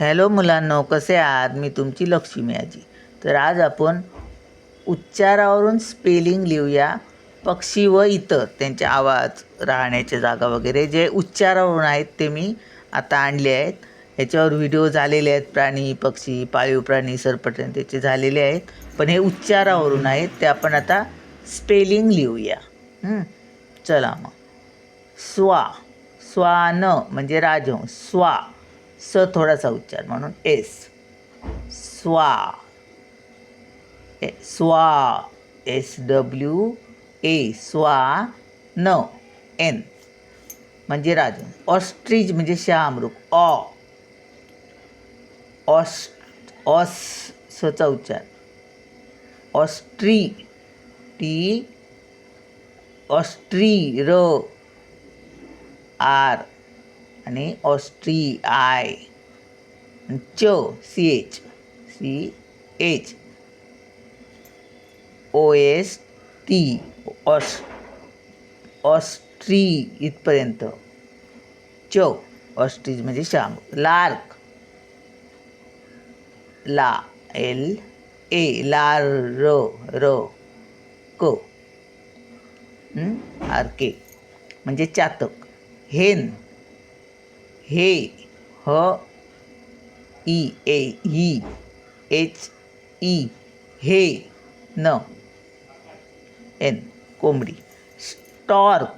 Hello मुलांनो कसे आहात? मी तुमची लक्ष्मी आजी. तर आज आपण उच्चारावरून स्पेलिंग लिहूया. पक्षी व इतर त्यांचे आवाज राहण्याच्या जागा वगैरे जे उच्चारावरून आहेत ते मी आता आणले आहेत. ह्याच्यावर व्हिडिओ झालेले आहेत प्राणी पक्षी पाळीव प्राणी सरपटण त्याचे झालेले आहेत. पण हे उच्चारावरून आहेत ते आपण आता स्पेलिंग लिहूया. चला मग. स्वा. स्वान म्हणजे राजहंस. स्वा. स थोडासा उच्चार म्हणून एस. स्वा. ए स्वा. एस डब्ल्यू ए स्वा न एन. म्हणजे राजहंस ऑस्ट्रीज म्हणजे शहामृग ऑ ऑस ऑस सचा उच्चार. ऑस्ट्री टी ऑस्ट्री र आर. आणि ऑस्ट्री आय च C H C H O S T ऑस ऑस्ट्री इथपर्यंत. च ऑस्ट्रीज म्हणजे श्याम लार्क. ला एल ए लार र र क आर के. म्हणजे चातक. हेन हे ह ई ए ही एच ई हे न एन कोंबडी. स्टॉर्क.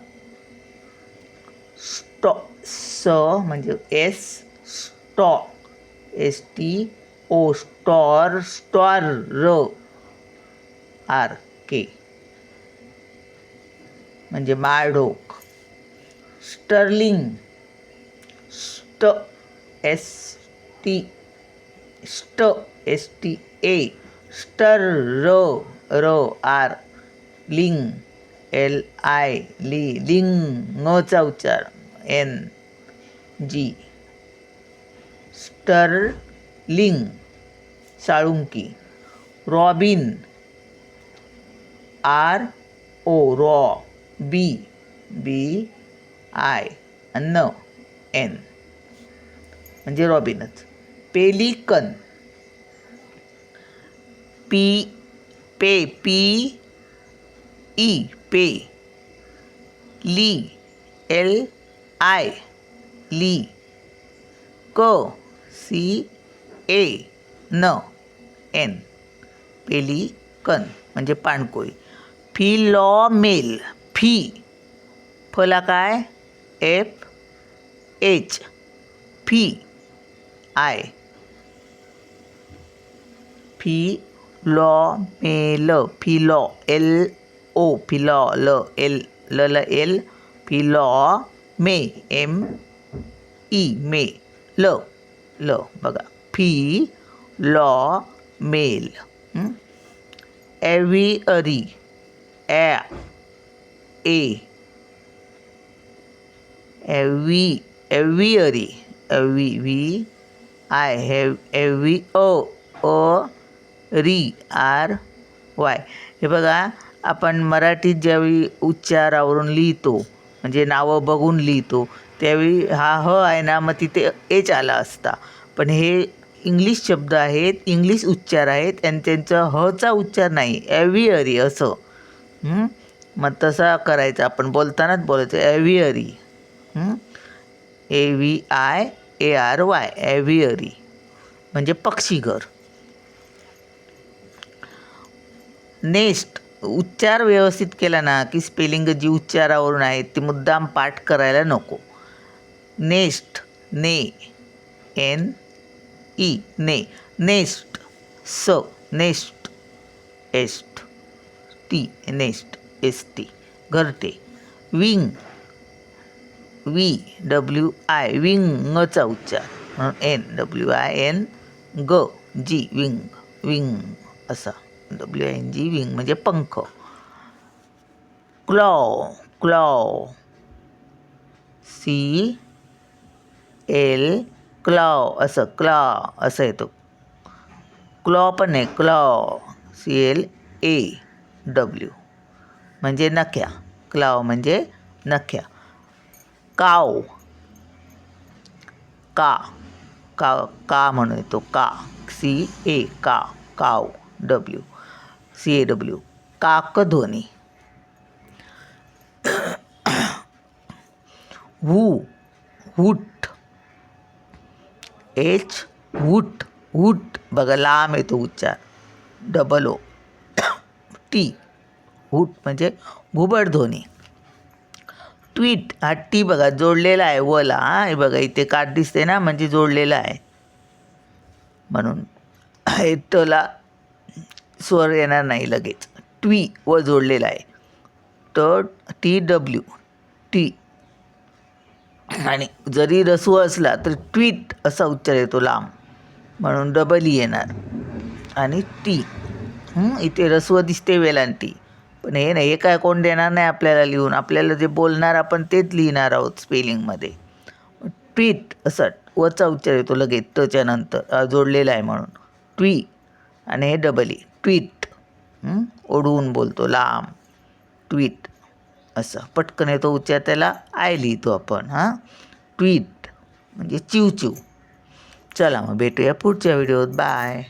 स्टॉ स म्हणजे S stork. S T O star star र आर के. म्हणजे माळढोक स्टर्लिंग. स्ट एस टी स्ट एस टी ए स्टर र र आर लिंग एल आय ली लिंगचा उच्चार एन जी. स्टरलिंग साळुंकी. रॉबिन आर ओ रॉ बी बी आय न एन. म्हणजे रॉबिनच. पेलिकन. पी पे पी ई पे. ली एल आय ली. क सी ए न एन. पेलिकन म्हणजे पाणकोळी. फिलॉमेल फी. फला काय? F H. Fee. I fee law mail फिलॉ L O फिलॉ ल एल ल ल एल फिलॉ मे एम ई मे ल ल बघा fee law mail एव्हिअरी uh A एव्ही एव्हिअरी एव्ही V I have एव्ही अ अ री आर वाय हे बघा आपण मराठीत ज्यावेळी उच्चारावरून लिहितो म्हणजे नावं बघून लिहितो त्यावेळी हा ह आहे ना मग तिथे एच आला असता. पण हे इंग्लिश शब्द आहेत इंग्लिश उच्चार आहेत आणि त्यांचा हचा उच्चार नाही ॲव्हिअरी असं. मग तसा करायचा आपण बोलतानाच बोलायचं aviary A V I A R Y aviary म्हणजे पक्षीघर. नेस्ट उच्चार व्यवस्थित केला ना की स्पेलिंग जी उच्चारावरून आहेत ती मुद्दाम पाठ करायला नको. नेस्ट ने एन ई ने नेस्ट स नेस्ट एस्ट टी नेस्ट एस टी घरटे. विंग वी डब्ल्यू आय विंगचा उच्चार म्हणून एन डब्ल्यू आय एन ग जी विंग विंग असा डब्ल्यू एन जी विंग म्हणजे पंख. Claw claw C L claw असं क्लॉ असं येतो. क्लॉ पण आहे claw C L A W म्हणजे नख्या. क्लाव म्हणजे नख्या. काव का का का म्हणून येतो. का सी ए का caw W C A W काकध्वनी. वू वूट एच वूट वूट. बघा लांब येतो उच्चार. डबल ओ टी वूट म्हणजे घुबडध्वनी ट्वीट हा टी बघा जोडलेला आहे वला हा हे बघा इथे काट दिसते ना म्हणजे जोडलेला आहे. म्हणून हे टला स्वर येणार नाही लगेच. ट्वी व जोडलेला आहे. तर टी डब्ल्यू टी. आणि जरी रसू असला तर ट्वीट असा उच्चार येतो लांब. म्हणून डबल ई e येणार. आणि टी इथे रस्व दिसते वेलांटी. पण हे नाही हे काय कोण देणार नाही आपल्याला लिहून. आपल्याला जे बोलणार आपण तेच लिहिणार आहोत स्पेलिंगमध्ये ट्वीट असं वचा उच्चार येतो लगेच त्याच्यानंतर नंतर जोडलेला आहे म्हणून. ट्वी आणि हे डबल ई e, ट्वीट. ओढवून बोलतो लांब. ट्वीट असं. पटकन येतो उच्चार त्याला आय लिहितो आपण हां? ट्वीट म्हणजे चिव चिव चला मग भेटूया पुढच्या व्हिडिओत बाय